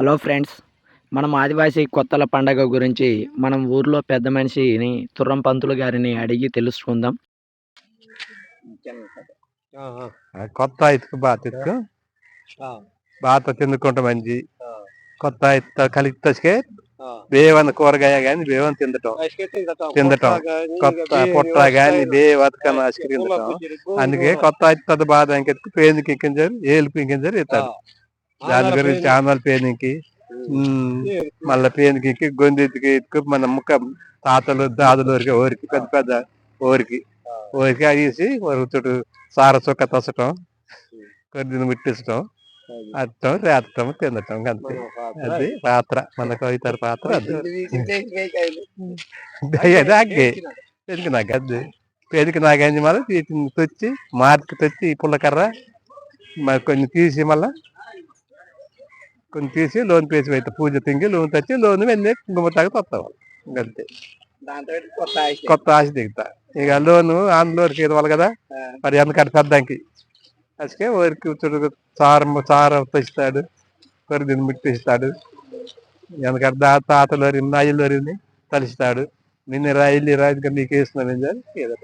Hello friends మనం ఆదివాసీ కొత్తల పండగ గురించి మనం ఊర్లో పెద్ద మనిషిని తుర్రం పంతులు గారిని అడిగి తెలుసుకుందాం. కొత్త ఇటుకు బాత ఇటుకు. బాత తిందుకుంట మంచి కొత్త ఇత్త కలిగితే బేవన్న కూరగాయ గాని బేవన్ తిందటం తిందటం కొత్త పుట్ట గాని బే బతకన తిందటం అందుకే కొత్త బాధ ఇంకెత్తుకు పేరుకి ఎక్కించారు ఏలుపు ఎక్కించారు ఇస్తాడు దాని గురించి మళ్ళా పేరుకి ఎక్కి గొంతెత్తుకి ఎత్తుకు మన ముక్క తాతలు దాదులు ఊరికి ఊరికి పెద్ద పెద్ద ఊరికి. ఊరికి అడిసి చుట్టూ సార చుక్క తసటం కొద్దిని ముట్టించటం అట్టం రేతటం తినటం అంతే. అది పాత్ర మనకు అవుతారు పాత్ర అది. పెరికి నాకు అది పెరికి నాకు మళ్ళీ వీటిని తెచ్చి మార్చి తెచ్చి ఈ పుల్లకర్ర మరి కొన్ని తీసి మళ్ళా కొన్ని తీసి లోన్ పేసి అయితే పూజ తింగి లోన్ తెచ్చి లోన్ వెళ్ళి కుంకుమ తాగి అంతే. కొత్త ఆశ దిగుతా. ఇక లోను ఆంధ్లోకి ఇవ్వాలి కదా. మరి ఎందుకంటే పెద్దానికి అసకే ఊరికి చారం చార తెస్తాడు కొరిదిని ముట్టిస్తాడు. ఎందుకంటే దా తాతలోరి నాయలోరిని తలుస్తాడు. నిన్న రాయిల్లి రాజుగా నీకు వేస్తున్నాను ఏదో